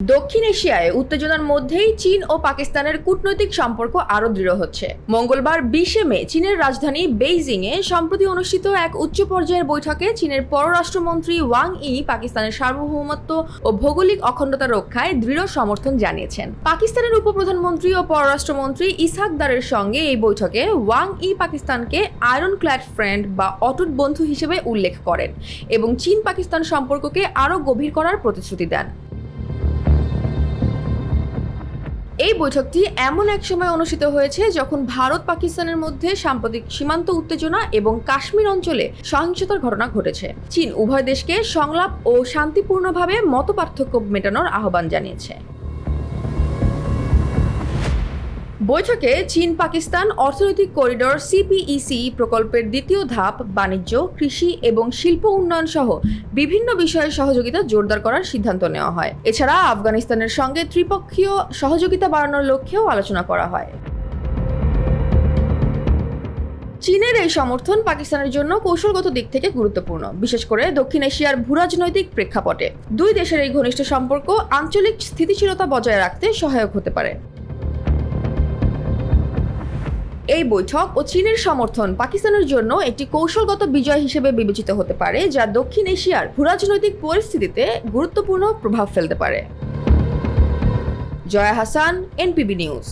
দক্ষিণ এশিয়ায় উত্তেজনার মধ্যেই চীন ও পাকিস্তানের কূটনৈতিক সম্পর্ক আরও দৃঢ় হচ্ছে। মঙ্গলবার বিশে মে চীনের রাজধানী বেইজিং এ সম্প্রতি অনুষ্ঠিত এক উচ্চ পর্যায়ের বৈঠকে চীনের পররাষ্ট্রমন্ত্রী ওয়াং ই পাকিস্তানের সার্বভৌমত্ব ও ভৌগোলিক অখণ্ডতা রক্ষায় দৃঢ় সমর্থন জানিয়েছেন। পাকিস্তানের উপপ্রধানমন্ত্রী ও পররাষ্ট্রমন্ত্রী ইসহাক দারের সঙ্গে এই বৈঠকে ওয়াং ই পাকিস্তানকে আয়রন ক্ল্যাড ফ্রেন্ড বা অটুট বন্ধু হিসেবে উল্লেখ করেন এবং চীন পাকিস্তান সম্পর্ককে আরও গভীর করার প্রতিশ্রুতি দেন। এই বৈঠকটি এমন এক সময় অনুষ্ঠিত হয়েছে যখন ভারত পাকিস্তানের মধ্যে সাম্প্রতিক সীমান্ত উত্তেজনা এবং কাশ্মীর অঞ্চলে সহিংসতার ঘটনা ঘটেছে। চীন উভয় দেশকে সংলাপ ও শান্তিপূর্ণভাবে মতপার্থক্য মেটানোর আহ্বান জানিয়েছে। বৈঠকে চীন, পাকিস্তান অর্থনৈতিক করিডোর সিপিইসি প্রকল্পের দ্বিতীয় ধাপ, বাণিজ্য, কৃষি এবং শিল্প উন্নয়ন সহ বিভিন্ন বিষয়ে সহযোগিতা জোরদার করার সিদ্ধান্ত নেওয়া হয়। এছাড়া আফগানিস্তানের সঙ্গে ত্রিপক্ষীয় সহযোগিতা বাড়ানোর লক্ষ্যেও আলোচনা করা হয়। চীনের এই সমর্থন পাকিস্তানের জন্য কৌশলগত দিক থেকে গুরুত্বপূর্ণ, বিশেষ করে দক্ষিণ এশিয়ার ভূরাজনৈতিক প্রেক্ষাপটে। দুই দেশের এই ঘনিষ্ঠ সম্পর্ক আঞ্চলিক স্থিতিশীলতা বজায় রাখতে সহায়ক হতে পারে। এই বৈঠক ও চীনের সমর্থন পাকিস্তানের জন্য একটি কৌশলগত বিজয় হিসেবে বিবেচিত হতে পারে, যা দক্ষিণ এশিয়ার ভূরাজনৈতিক পরিস্থিতিতে গুরুত্বপূর্ণ প্রভাব ফেলতে পারে। Joya Hasan, NPB news.